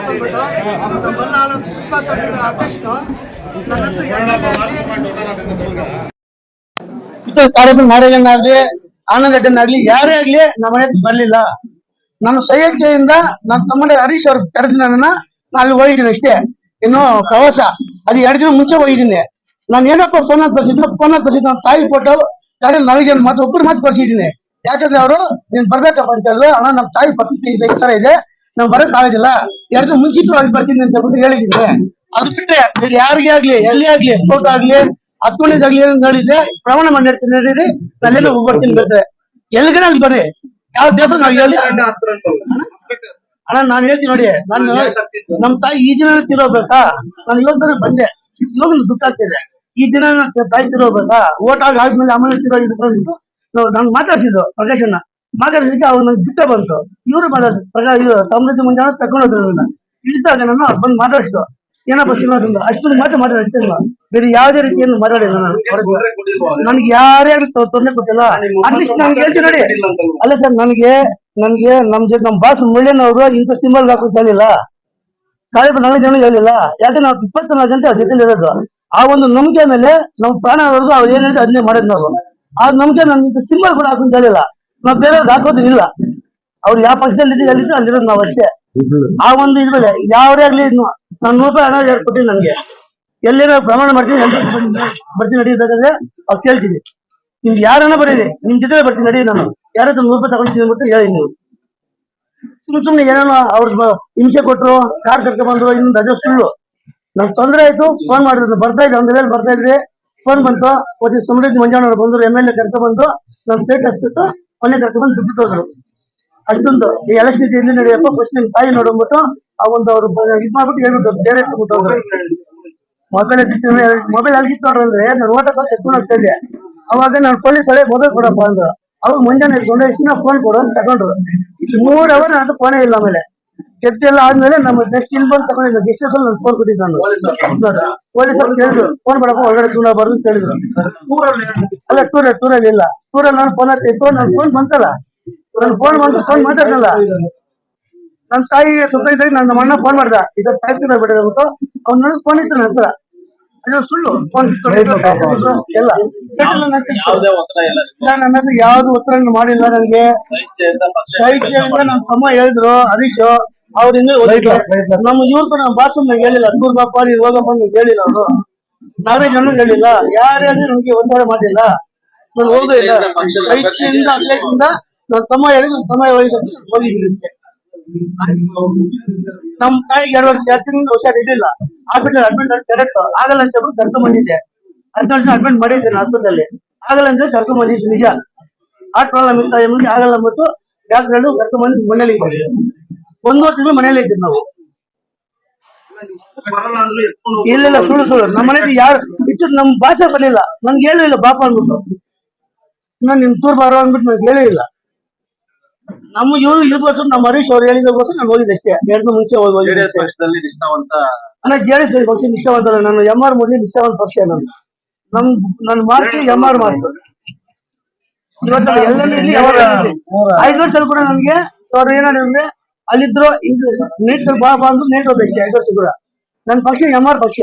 ಶ್ರೀನಿವಾಸ್ ಅಂದ್ಬಿಟ್ಟು ನಮ್ಮ ಬಲ್ಲಾಳ ವಿಶ್ವಾಸ ನನ್ನ ಹತ್ರ ಎರಡನೇ ಇತರ ಕಾರ್ಯಕ್ರಮ ನಾರಾಯಣನಾಗ್ಲಿ ಆನಂದ್ ರೆಡ್ಡಿನಾಗ್ಲಿ ಯಾರೇ ಆಗ್ಲಿ ನಮ್ಮ ಮನೆಗೆ ಬರ್ಲಿಲ್ಲ. ನಾನು ಸ್ವಯಚ್ಛೆಯಿಂದ ನನ್ನ ತಮ್ಮನೆ ಹರೀಶ್ ಅವ್ರು ಕರೆದು ನನ್ನ ನಾನು ಅಲ್ಲಿ ಹೋಗಿದ್ದೀನಿ ಅಷ್ಟೇ. ಇನ್ನು ಪ್ರವಾಸ, ಅದು ಎರಡು ದಿನ ಮುಂಚೆ ಹೋಗಿದ್ದೀನಿ. ನಾನು ಏನಪ್ಪ ಫೋನ್ ಅಂತ ತರಿಸಿದ್ರು ಫೋನ್ ಅಂತ ನನ್ನ ನಮ್ಮ ತಾಯಿ ಫೋಟೋ ಕಡೆ ನನಗೆ ಮತ್ತೆ ಒಬ್ಬರು ಮಾತು ತರಿಸಿದ್ದೀನಿ. ಯಾಕಂದ್ರೆ ಅವರು, ನೀನ್ ಬರ್ಬೇಕಪ್ಪ ಅಂತ ಹೇಳಿದ್ರು. ಅಣ್ಣ ನಮ್ಮ ತಾಯಿ ಪರಿಸ್ಥಿತಿ ಇದೆ ಈ ತರ ಇದೆ. ನಾವು ಬರಕ್ ಆಗೋದಿಲ್ಲ. ಎರಡು ಮುಂಚಿತವಾಗಿ ಬರ್ತೀನಿ ಅಂತ ಹೇಳ್ಬಿಟ್ಟು ಹೇಳಿದ್ರೆ ಅದು ಬಿಟ್ರೆ ಇದು ಯಾರಿಗೇ ಆಗ್ಲಿ, ಎಲ್ಲಿ ಆಗ್ಲಿ ಸ್ಪೋರ್ಟ್ ಆಗ್ಲಿ ಹತ್ಕೊಂಡಿದ್ದಾಗ್ಲಿ ಏನಂತ ಹೇಳಿದ್ರೆ ಪ್ರಮಾಣ ಮಾಡಿರ್ತೀನಿ ನೋಡಿರಿ ಹೋಗಿ ಬರ್ತೀನಿ ಬರ್ತದೆ ಎಲ್ಲಿಗೆ ಅಲ್ಲಿ ಬರ್ರಿ. ಯಾವ ದೇಶ ನಾವು ಹೇಳಿ ಅಣ್ಣ, ನಾನು ಹೇಳ್ತೀನಿ ನೋಡಿ. ನಾನು ನಮ್ ತಾಯಿ ಈ ದಿನ ತಿರೋಬೇಕಾ ನಾನು ಇವಾಗ ಬಂದೆ. ಇವಾಗ ದುಃಖ ಆಗ್ತಿದೆ ಈ ದಿನ ತಾಯಿ ತಿರೋಬೇಕಾ ಓಟ್ ಆಗಿ ಆದ್ಮೇಲೆ ಆಮೇಲೆ ತಿರೋ ನಾನು ಮಾತಾಡ್ತಿದ್ದು ಮಾತಾಡಿಸಿದ್ದಕ್ಕೆ ಅವ್ರು ನಂಗೆ ಬಿಟ್ಟ ಬಂತು. ಇವರು ಮಾತಾಡ್ತಾರೆ ಇದು ಸಮೃದ್ಧಿ ಮುಂಜಾನೆ ತಗೊಂಡೋದ್ರು ನನ್ನ ಇಳಿಸ್ದಾಗ ನಾನು ಬಂದು ಮಾತಾಡಿಸ್ತು ಏನಪ್ಪ ಶ್ರೀನಿವಾಸ ಅಂತ ಅಷ್ಟೊಂದು ಮಾತ್ರ ಮಾತಾಡಿ ಅಷ್ಟೇ ನಾನು. ಬೇರೆ ಯಾವುದೇ ರೀತಿಯನ್ನು ಮಾತಾಡಿಲ್ಲ ನಾನು. ನನಗೆ ಯಾರೇ ತೊಂದರೆ ಕೊಟ್ಟಿಲ್ಲ. ಅಟ್ಲೀಸ್ಟ್ ನನ್ಗೆ ಹೇಳ್ತೀನಿ ನೋಡಿ. ಅಲ್ಲ ಸರ್, ನನಗೆ ನನಗೆ ನಮ್ ಜೊತೆ ನಮ್ ಬಾಸ್ ಮುಳ್ಳೇನವರು ಇಂಥ ಸಿಂಬಲ್ ಹಾಕೋದು ಹೇಳಿಲ್ಲ. ಕಾರ್ಯಕ್ರಮ ನಾಲ್ಕು ಜನ ಹೇಳಿಲ್ಲ. ಯಾಕಂದ್ರೆ ನಾವು ಇಪ್ಪತ್ನಾಲ್ಕು ಗಂಟೆ ಅವ್ರ ಜೊತೆಲಿ ಇರೋದು. ಆ ಒಂದು ನಂಬಿಕೆ ಮೇಲೆ ನಮ್ಮ ಪ್ರಾಣವರೆಗೂ ಅವ್ರು ಏನ್ ಹೇಳ್ತಾರೆ ಅದನ್ನೇ ಮಾಡೋದು ನಾವು. ಆ ನಂಬಿಕೆ ನನ್ ಇಂಥ ಸಿಂಬಲ್ ಕೂಡ ಹಾಕೊಂಡು ಹೇಳಿಲ್ಲ. ನಾವು ಬೇರೆಯವ್ರಿಗೆ ಹಾಕೋದು ಇಲ್ಲ. ಅವ್ರು ಯಾವ ಪಕ್ಷದಲ್ಲಿ ಇದ್ದೀವಿ ಅಲ್ಲಿ ಅಲ್ಲಿರೋದು ನಾವು ಅಷ್ಟೇ. ಆ ಒಂದು ಇದ್ಮೇಲೆ ಯಾವ್ದೇ ಆಗ್ಲಿ ನಾನು ನೂರು ರೂಪಾಯಿ ಹಣ ಯಾರು ಕೊಟ್ಟಿಲ್ಲ ನನಗೆ ಎಲ್ಲೇನೋ ಪ್ರಮಾಣ ಮಾಡ್ತೀನಿ ಬರ್ತೀನಿ ನಡೀಬೇಕಾದ್ರೆ ಅವ್ರು ಕೇಳ್ತೀನಿ. ನಿಮ್ಗೆ ಯಾರನ್ನ ಬರೀರಿ, ನಿಮ್ ಜೊತೆ ಬರ್ತೀನಿ, ನಡೀರಿ ನಾನು. ಯಾರ ನೂರು ರೂಪಾಯಿ ತಗೊಂಡಿದ್ದೀನಿ ಅಂದ್ಬಿಟ್ಟು ಹೇಳಿ ನೀವು. ಸುಮ್ ಸುಮ್ನೆ ಏನೇನೋ ಅವ್ರ ಹಿಂಸೆ ಕೊಟ್ರು, ಕಾರ್ ಕರ್ಕೊಂಡ್ ಬಂದ್ರು, ಇನ್ನೊಂದು ಅದೇ ಸುಳ್ಳು ನಂಗೆ ತೊಂದರೆ ಆಯ್ತು ಫೋನ್ ಮಾಡಿದ್ರು. ಬರ್ತಾ ಇದ್ದೆ, ಒಂದು ಬರ್ತಾ ಇದ್ರಿ ಫೋನ್ ಬಂತು. ಮತ್ತೆ ಸಮೃದ್ಧಿ ಮಂಜಾನವ್ರು ಬಂದ್ರು ಎಂ ಎಲ್ ಎ ಕರ್ಕೊಂಡ್ ಬಂದು ನಮ್ ಪೇಟ್ ಹಚ್ಬಿಟ್ಟು ಮನೆ ಕರ್ಕೊಂಡ್ ದುಡ್ಡು ತೋದ್ರು ಅಷ್ಟೊಂದು ಈ ಎಲೆಕ್ಷನ್ ಎಲ್ಲಿ ನಡೆಯಪ್ಪ ಫಸ್ಟ್ ನಿಮ್ ತಾಯಿ ನೋಡ್ಬಿಟ್ಟು ಆ ಒಂದು ಅವ್ರು ಇದ್ ಮಾಡ್ಬಿಟ್ಟು ಹೇಳ್ಬಿಟ್ಟು ಬೇರೆ ಬಿಟ್ಟು ಹೋದ್ರು ಮೊಬೈಲ್ ಮೊಬೈಲ್ ಅಲ್ಲಿತ್ತು ನೋಡ್ರಂದ್ರೆ ನಾನು ಓಟ ಎತ್ಕೊಂಡು ಹೋಗ್ತಾ ಇದ್ದೆ ಅವಾಗ ನಾನು ಪೊಲೀಸ್ ಹಳೆ ಮೊಬೈಲ್ ಕೊಡಪ್ಪ ಅಂದ್ರು. ಅವಾಗ ಮುಂಜಾನೆ ಎತ್ಕೊಂಡು ಇಷ್ಟ ಫೋನ್ ಕೊಡು ಅಂತ ತಗೊಂಡ್ರು. ಮೂರ್ ಅವರ್ ಅದು ಫೋನೇ ಇಲ್ಲ ಆಮೇಲೆ. ಕೆಟ್ಟ ಎಲ್ಲ ಆದ್ಮೇಲೆ ನಮ್ಮ ನೆಕ್ಸ್ಟ್ ಇಲ್ಲಿ ಬಂದು ತಗೊಂಡಿದ್ದೆ ಗೆಸ್ಟ್ ಹೌಸ್ ಅಲ್ಲಿ ಫೋನ್ ಕೊಟ್ಟಿದ್ದೆ ನಾನು ಪೊಲೀಸ್ ಕೇಳಿದ್ರು. ಫೋನ್ ಮಾಡಪ್ಪ ಹೊರಗಡೆ ತಗೊಂಡ ಬರ್ದು ಅಂತ ಹೇಳಿದ್ರು ಅಲ್ಲ ಟೂರ್ ಟೂರಲ್ಲಿ ಇಲ್ಲ. ಟೂರಲ್ಲಿ ನಾನು ಫೋನ್ ಹತ್ತಿತ್ತು ನನ್ನ ಫೋನ್ ಬಂತಲ್ಲ? ನನ್ನ ಫೋನ್ ಬಂತು ಫೋನ್ ಮಾತಾಡಲ್ಲ ನನ್ನ ತಾಯಿ ಸುತ್ತ ಇದ್ದಾಗ ನನ್ನ ಅಣ್ಣ ಫೋನ್ ಮಾಡ್ದ. ಇದ್ರ ತಾಯಿ ಬಿಟ್ಟು ಅವ್ನ ನನ್ನ ಫೋನ್ ಇತ್ತು ನನ್ನ ಹತ್ರ. ಅದು ಸುಳ್ಳು. ಫೋನ್ ಎಲ್ಲ ನನ್ನ. ಯಾವುದೇ ಉತ್ತರ ಮಾಡಿಲ್ಲ ನನ್ಗೆ. ಶೈತ್ಯದಿಂದ ನನ್ನ ತಮ್ಮ ಹೇಳಿದ್ರು ಹರೀಶ್. ಅವ್ರಿಂದ ನಮ್ಮ ಇವ್ರು ಕೂಡ ನಮ್ಮ ನಂಗೆ ಹೇಳಿಲ್ಲ ಟೂರ್ ಬಾಪ ನೀನ್ ಹೋಗಪ್ಪ ಹೇಳಿಲ್ಲ ಅವರು. ನಾವೇ ಜನ ಹೇಳಿಲ್ಲ. ಯಾರೇ ನನಗೆ ನಮ್ಗೆ ಒತ್ತಾಯ ಮಾಡಿಲ್ಲ. ನಾನು ಹೋಗೋ ಇಲ್ಲ. ಶೈತ್ಯದಿಂದ ಅಧ್ಯಕ್ಷದಿಂದ ನನ್ನ ತಮ್ಮ ಹೇಳಿ ನನ್ನ ತಮ್ಮ ಹೋಗಿ ಹೋಗಿದ್ದೀನಿ ನಮ್ ತಾಯಿಗೆ ಎರಡು ವರ್ಷ ಎರಡು ತಿಂಗಳು ಹುಷಾರ್ ಇರ್ಲಿಲ್ಲ ಹಾಸ್ಪಿಟಲ್ ಅಡ್ಮಿಟ್ ಡೈರೆಕ್ಟ್ ಆಗಲ್ಲ ಅಂತ ಹೇಳ್ಬಿಟ್ಟು ಕರ್ಕೊಂಡ್ ಬಂದಿದ್ದೆ. ಹದಿನೆಂಟು ಅಡ್ಮಿಟ್ ಮಾಡಿದ್ದೇನೆ ಹಾಸ್ಪಿಟಲ್ ಆಗಲ್ಲ ಅಂತ ಕರ್ಕೊಂಡ್ ಬಂದಿದ್ದೆ ನಿಜ. ಆ ಪ್ರಾಬ್ಲಮ್ ಇತ್ತು ಆಗಲ್ಲ ಅಂದ್ಬಿಟ್ಟು ಡಾಕ್ಟರ್ ಕರ್ಕೊಂಡ್ ಬಂದು ಮನೇಲಿ ಒಂದು ವರ್ಷ ಮನೇಲಿ ಇದ್ದೀವಿ ನಾವು. ಇಲ್ಲ ಇಲ್ಲ, ಸುಳ್ಳು ಸುಳ್ಳು. ನಮ್ಮ ಮನೇಲಿ ಯಾರು ಇಟ್ಟು ನಮ್ ಭಾಷೆ ಬರಲಿಲ್ಲ ನನ್ಗೆ ಹೇಳಿಲ್ಲ ಬಾಪ ಅಂದ್ಬಿಟ್ಟು. ನಾನು ನಿಮ್ ತೂರ್ ಬಾರ ಅಂದ್ಬಿಟ್ಟು ನನ್ಗೆ ಹೇಳಿಲ್ಲ ನಮ್ಮ ಇವ್ರು ಇದಕ್ಕೋಸ್ಕರ ನಮ್ಮ ಹರೀಶ್ ಅವ್ರು ಹೇಳಿದಕ್ಕೋಸ್ಕರ ನಾನು ಹೋಗಿದ್ದೆ ಅಷ್ಟೇ. ಎರಡು ಮುಂಚೆ ಹೋಗಿ. ಪಕ್ಷದಲ್ಲಿ ನಿಷ್ಠಾವಂತ ಅಣ್ಣ ಜೆಡಿಎಸ್ ಪಕ್ಷ ನಿಷ್ಠಾವಂತಲ್ಲ ನಾನು ಎಂ ಆರ್ ಮೋದಿ ನಿಷ್ಠಾವಂತ ಪಕ್ಷ ನಾನು ನಮ್ ನನ್ನ ಮಾರ್ಕ್ ಎಂ ಆರ್ ಮಾರ್ಕ್ ಇವತ್ತು. ಐದು ವರ್ಷದಲ್ಲಿ ಕೂಡ ನನ್ಗೆ, ಅವ್ರು ಏನಂದ್ರೆ ಅಲ್ಲಿದ್ರು ಇದು ನೀಟ್ ಬಾ ಬಾ ಅಂದ್ರು ನೀಟ್ ಬೆಸ್ಟ್ ಐದು ವರ್ಷ ಕೂಡ. ನನ್ನ ಪಕ್ಷ ಎಂ ಆರ್ ಪಕ್ಷ